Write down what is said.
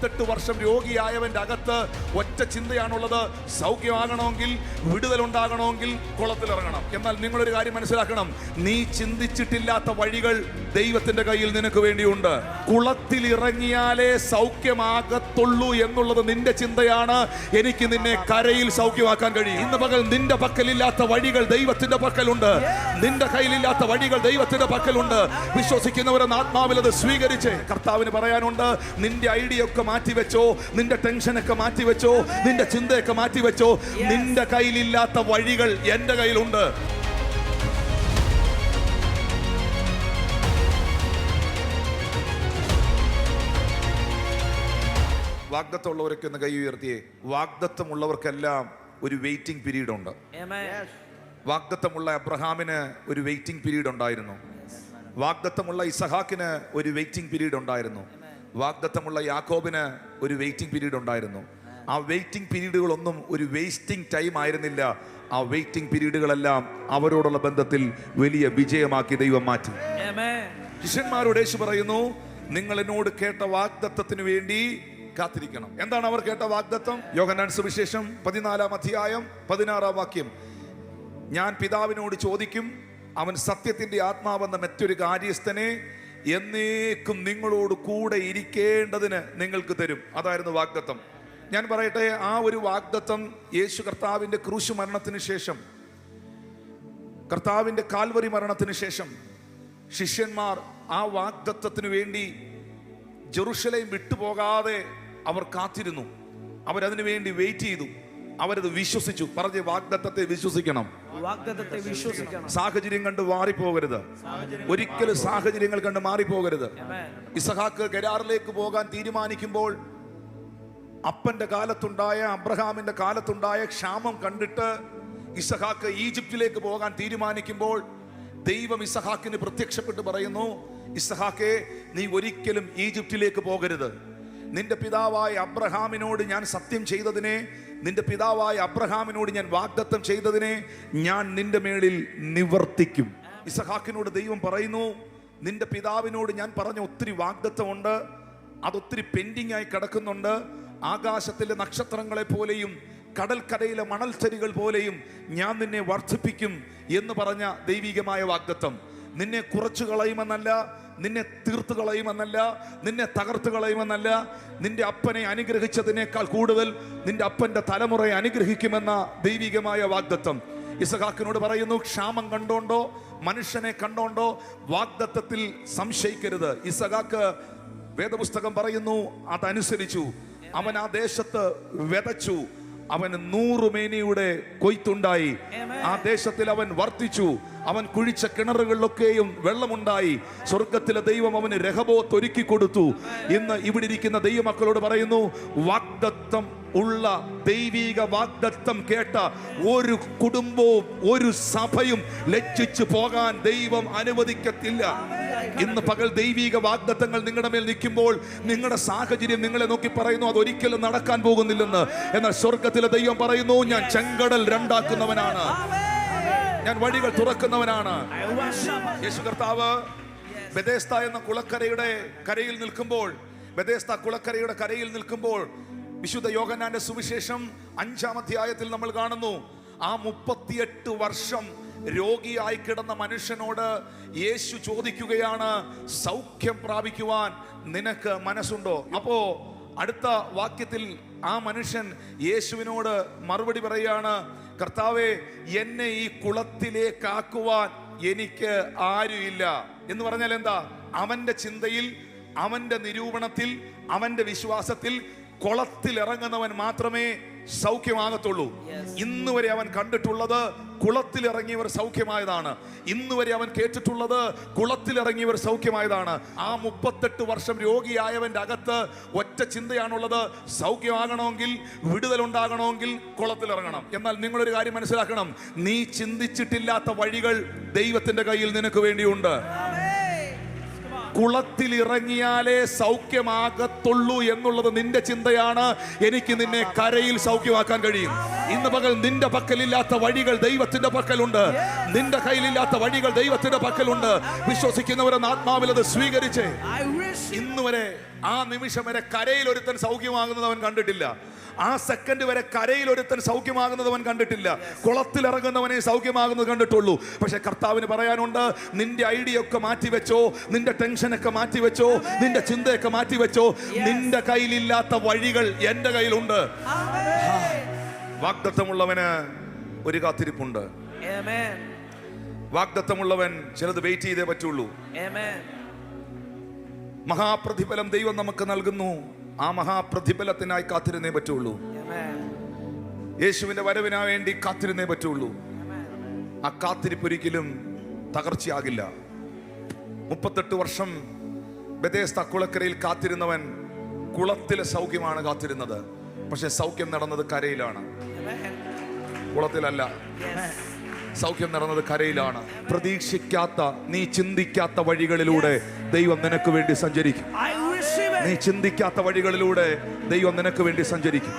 മുപ്പത്തെട്ട് വർഷം രോഗിയായവന്റെ അകത്ത് ഒറ്റ ചിന്തയാണുള്ളത്. സൗഖ്യമാകണമെങ്കിൽ വിടുതലുണ്ടാകണമെങ്കിൽ കുളത്തിലിറങ്ങണം. എന്നാൽ നിങ്ങളൊരു കാര്യം മനസ്സിലാക്കണം. നീ ചിന്തിച്ചിട്ടില്ലാത്ത വഴികൾ ദൈവത്തിന്റെ കയ്യിൽ നിനക്ക് വേണ്ടിയുണ്ട്. കുളത്തിൽ ഇറങ്ങിയാലേ സൗഖ്യമാകത്തുള്ളൂ എന്നുള്ളത് നിന്റെ ചിന്തയാണ്. എനിക്ക് നിന്നെ കരയിൽ സൗഖ്യമാക്കാൻ കഴിയും. ഇന്ന് പകൽ നിന്റെ പക്കലില്ലാത്ത വഴികൾ ദൈവത്തിന്റെ പക്കലുണ്ട്. നിന്റെ കയ്യിലില്ലാത്ത വഴികൾ ദൈവത്തിന്റെ പക്കലുണ്ട്. വിശ്വസിക്കുന്നവരെന്ന് ആത്മാവിൽ അത് സ്വീകരിച്ച്. കർത്താവിന് പറയാനുണ്ട് നിന്റെ ഐഡിയ ഒക്കെ മാറ്റിവെച്ചോ? നിന്റെ ടെൻഷനൊക്കെ മാറ്റിവെച്ചോ? നിന്റെ ചിന്തയൊക്കെ മാറ്റിവെച്ചോ? നിന്റെ കയ്യിലില്ലാത്ത വഴികൾ എന്റെ കയ്യിലുണ്ട്. വാഗ്ദത്തമുള്ളവരൊക്കെ ഒന്ന് കൈ ഉയർത്തിയേ. വാഗ്ദത്തമുള്ളവർക്കെല്ലാം ഒരു വെയിറ്റിംഗ് പീരീഡ് ഉണ്ട്. വാഗ്ദത്തമുള്ള അബ്രഹാമിന് ഒരു വെയിറ്റിംഗ് പീരീഡ് ഉണ്ടായിരുന്നു വാഗ്ദത്തമുള്ള ഇസഹാക്കിന് ഒരു വെയിറ്റിംഗ് പീരീഡ് ഉണ്ടായിരുന്നു വാഗ്ദത്തമുള്ള യാക്കോബിന് ഒരു വെയിറ്റിംഗ് പീരീഡ് ഉണ്ടായിരുന്നു. ആ വെയിറ്റിംഗ് പീരീഡുകളൊന്നും ഒരു വേസ്റ്റിംഗ് ടൈം ആയിരുന്നില്ല. ആ വെയിറ്റിംഗ് പീരീഡുകളെല്ലാം അവരോടുള്ള ബന്ധത്തിൽ വലിയ വിജയമാക്കി ദൈവം മാറ്റി. ശിഷ്യന്മാരുടെ യേശു പറയുന്നു നിങ്ങൾ എന്നോട് കേട്ട വാഗ്ദത്തത്തിന് വേണ്ടി കാത്തിരിക്കണം. എന്താണ് അവർ കേട്ട വാഗ്ദത്തം? യോഗനാൻ സുവിശേഷം പതിനാലാം അധ്യായം പതിനാറാം വാക്യം. ഞാൻ പിതാവിനോട് ചോദിക്കും അവൻ സത്യത്തിന്റെ ആത്മാവെന്ന മറ്റൊരു കാര്യസ്ഥനെ എന്നേക്കും നിങ്ങളോട് കൂടെ ഇരിക്കേണ്ടതിന് നിങ്ങൾക്ക് തരും. അതായിരുന്നു വാഗ്ദത്തം. ഞാൻ പറയട്ടെ ആ ഒരു വാഗ്ദത്തം യേശു കർത്താവിന്റെ ക്രൂശ് മരണത്തിന് ശേഷം കർത്താവിന്റെ കാൽവറി മരണത്തിന് ശേഷം ശിഷ്യന്മാർ ആ വാഗ്ദത്തത്തിന് വേണ്ടി ജെറുഷലേം വിട്ടുപോകാതെ അവർ കാത്തിരുന്നു. അവരതിനു വേണ്ടി വെയിറ്റ് ചെയ്തു. അവരത് വിശ്വസിച്ചു. പറഞ്ഞ് വാഗ്ദത്തത്തെ വിശ്വസിക്കണം. വാഗ്ദത്തത്തെ വിശ്വസിക്കണം. സാഹചര്യം കണ്ട് മാറിപ്പോകരുത്. ഒരിക്കലും സാഹചര്യങ്ങൾ കണ്ട് മാറിപ്പോകരുത്. ഇസഹാക്ക് കരാറിലേക്ക് പോകാൻ തീരുമാനിക്കുമ്പോൾ അപ്പന്റെ കാലത്തുണ്ടായ അബ്രഹാമിന്റെ കാലത്തുണ്ടായ ക്ഷാമം കണ്ടിട്ട് ഇസഹാക്ക് ഈജിപ്തിലേക്ക് പോകാൻ തീരുമാനിക്കുമ്പോൾ ദൈവം ഇസഹാക്കിന് പ്രത്യക്ഷപ്പെട്ട് പറയുന്നു ഇസഹാക്കെ നീ ഒരിക്കലും ഈജിപ്തിലേക്ക് പോകരുത്. നിന്റെ പിതാവായ അബ്രഹാമിനോട് ഞാൻ സത്യം ചെയ്തതിനെ നിന്റെ പിതാവായ അബ്രഹാമിനോട് ഞാൻ വാഗ്ദത്തം ചെയ്തതിനെ ഞാൻ നിന്റെ മേളിൽ നിവർത്തിക്കും. ഇസഹാക്കിനോട് ദൈവം പറയുന്നു നിന്റെ പിതാവിനോട് ഞാൻ പറഞ്ഞ ഒത്തിരി വാഗ്ദത്തമുണ്ട് അതൊത്തിരി പെൻഡിങ് ആയി കിടക്കുന്നുണ്ട്. ആകാശത്തിലെ നക്ഷത്രങ്ങളെ പോലെയും കടൽക്കരയിലെ മണൽച്ചരികൾ പോലെയും ഞാൻ നിന്നെ വർദ്ധിപ്പിക്കും എന്ന് പറഞ്ഞ ദൈവികമായ വാഗ്ദത്തം. നിന്നെ കുറച്ചു കളയുമെന്നല്ല നിന്നെ തീർത്തു കളയുമെന്നല്ല നിന്നെ തകർത്തു കളയുമെന്നല്ല. നിന്റെ അപ്പനെ അനുഗ്രഹിച്ചതിനേക്കാൾ കൂടുതൽ നിന്റെ അപ്പന്റെ തലമുറയെ അനുഗ്രഹിക്കുമെന്ന ദൈവികമായ വാഗ്ദത്വം ഇസഹാക്കിനോട് പറയുന്നു ക്ഷാമം കണ്ടോണ്ടോ? മനുഷ്യനെ കണ്ടോണ്ടോ? വാഗ്ദത്തത്തിൽ സംശയിക്കരുത്. ഇസഹാക്ക് വേദപുസ്തകം പറയുന്നു അതനുസരിച്ചു. അവൻ ആ ദേശത്ത് വിതച്ചു. അവന് നൂറുമേനിയുടെ കൊയ്ത്തുണ്ടായി. ആ ദേശത്തിൽ അവൻ വർദ്ധിച്ചു അവൻ കുഴിച്ച കിണറുകളിലൊക്കെയും വെള്ളമുണ്ടായി. സ്വർഗത്തിലെ ദൈവം അവന് രഹബോത്ത് ഒരുക്കി കൊടുത്തു. ഇന്ന് ഇവിടെ ഇരിക്കുന്ന ദൈവമക്കളോട് പറയുന്നു വാഗ്ദത്തം ഉള്ള ദൈവീക വാഗ്ദത്തം കേട്ട ഒരു കുടുംബവും ഒരു സഭയും ലജ്ജിച്ചു പോകാൻ ദൈവം അനുവദിക്കത്തില്ല. ഇന്ന് പകൽ ദൈവിക വാഗ്ദത്തങ്ങൾ നിങ്ങളുടെ മേൽ നിൽക്കുമ്പോൾ നിങ്ങളുടെ സാഹചര്യം നിങ്ങളെ നോക്കി പറയുന്നു അതൊരിക്കലും നടക്കാൻ പോകുന്നില്ലെന്ന്. എന്നാൽ സ്വർഗത്തിലെ ദൈവം പറയുന്നു ഞാൻ ചെങ്കടൽ രണ്ടാക്കുന്നവനാണ്. ഞാൻ വഴികൾ തുറക്കുന്നവനാണ്. യേശു കർത്താവ് ബദേസ്ത എന്ന കുളക്കരയുടെ കരയിൽ നിൽക്കുമ്പോൾ ബദേസ്ത കുളക്കരയുടെ കരയിൽ നിൽക്കുമ്പോൾ വിശുദ്ധ യോഗനാന്റെ സുവിശേഷം അഞ്ചാം അധ്യായത്തിൽ നമ്മൾ കാണുന്നു ആ മുപ്പത്തിയെട്ട് വർഷം രോഗിയായി കിടന്ന മനുഷ്യനോട് യേശു ചോദിക്കുകയാണ് സൗഖ്യം പ്രാപിക്കുവാൻ നിനക്ക് മനസ്സുണ്ടോ? അപ്പോ അടുത്ത വാക്യത്തിൽ ആ മനുഷ്യൻ യേശുവിനോട് മറുപടി പറയാണ് കർത്താവെ എന്നെ ഈ കുളത്തിലേക്കാക്കുവാൻ എനിക്ക് ആരുമില്ല. എന്ന് പറഞ്ഞാൽ എന്താ? അവന്റെ ചിന്തയിൽ അവന്റെ നിരൂപണത്തിൽ അവന്റെ വിശ്വാസത്തിൽ കുളത്തിൽ ഇറങ്ങുന്നവൻ മാത്രമേ സൗഖ്യമാകത്തുള്ളൂ. ഇന്ന് വരെ അവൻ കണ്ടിട്ടുള്ളത് കുളത്തിലിറങ്ങിയവർ സൗഖ്യമായതാണ്. ഇന്ന് വരെ അവൻ കേട്ടിട്ടുള്ളത് കുളത്തിലിറങ്ങിയവർ സൗഖ്യമായതാണ്. ആ മുപ്പത്തെട്ട് വർഷം രോഗിയായവന്റെ അകത്ത് ഒറ്റ ചിന്തയാണുള്ളത്. സൗഖ്യമാകണമെങ്കിൽ വിടുതലുണ്ടാകണമെങ്കിൽ കുളത്തിലിറങ്ങണം. എന്നാൽ നിങ്ങളൊരു കാര്യം മനസ്സിലാക്കണം. നീ ചിന്തിച്ചിട്ടില്ലാത്ത വഴികൾ ദൈവത്തിന്റെ കയ്യിൽ നിനക്ക് വേണ്ടിയുണ്ട്. കുളത്തിൽ ഇറങ്ങിയാലേ സൗഖ്യമാകത്തുള്ളൂ എന്നുള്ളത് നിന്റെ ചിന്തയാണ്. എനിക്ക് നിന്നെ കരയിൽ സൗഖ്യമാക്കാൻ കഴിയും. ഇന്ന് പകൽ നിന്റെ പക്കലില്ലാത്ത വഴികൾ ദൈവത്തിന്റെ പക്കലുണ്ട്. നിന്റെ കയ്യിലില്ലാത്ത വഴികൾ ദൈവത്തിന്റെ പക്കലുണ്ട്. വിശ്വസിക്കുന്നവരെന്ന് ആത്മാവിൽ അത് സ്വീകരിച്ച്. I receive. ഇന്ന് വരെ ആ നിമിഷം വരെ കരയിൽ ഒരുത്തൻ സൗഖ്യമാകുന്നത് അവൻ കണ്ടിട്ടില്ല. ആ സെക്കൻഡ് വരെ കരയിൽ ഒരുത്തൻ സൗഖ്യമാകുന്നത് അവൻ കണ്ടിട്ടില്ല. കുളത്തിലിറങ്ങുന്നവനെ സൗഖ്യമാകുന്നത് കണ്ടിട്ടുള്ളൂ. പക്ഷെ കർത്താവിന് പറയാനുണ്ട് നിന്റെ ഐഡിയ ഒക്കെ മാറ്റിവെച്ചോ നിന്റെ ടെൻഷനൊക്കെ മാറ്റി വെച്ചോ നിന്റെ ചിന്തയൊക്കെ മാറ്റി വെച്ചോ നിന്റെ കയ്യിലില്ലാത്ത വഴികൾ എന്റെ കയ്യിലുണ്ട്. വാഗ്ദത്തമുള്ളവന് ഒരു കാത്തിരിപ്പുണ്ട്. വാഗ്ദത്തമുള്ളവൻ ചിലത് വെയിറ്റ് ചെയ്തേ പറ്റുള്ളൂ. മഹാപ്രതിഫലം ദൈവം നമുക്ക് നൽകുന്നു. ആ മഹാപ്രതിഫലത്തിനായി കാത്തിരുന്നേ പറ്റുള്ളൂ. യേശുവിന്റെ വരവിനാ വേണ്ടി കാത്തിരുന്നേ പറ്റുള്ളൂ. ആ കാത്തിരിപ്പ് ഒരിക്കലും തകർച്ചയാകില്ല. മുപ്പത്തെട്ട് വർഷം ബദേസ്ത കുളക്കരയിൽ കാത്തിരുന്നവൻ കുളത്തിലെ സൗഖ്യമാണ് കാത്തിരുന്നത്. പക്ഷെ സൗഖ്യം നടന്നത് കരയിലാണ്. കുളത്തിലല്ല. സൗഖ്യം നടന്നത് കരയിലാണ്. പ്രതീക്ഷിക്കാത്ത നീ ചിന്തിക്കാത്ത വഴികളിലൂടെ ദൈവം നിനക്ക് വേണ്ടി സഞ്ചരിക്കും. നീ ചിന്തിക്കാത്ത വഴികളിലൂടെ ദൈവം നിനക്ക് വേണ്ടി സഞ്ചരിക്കും.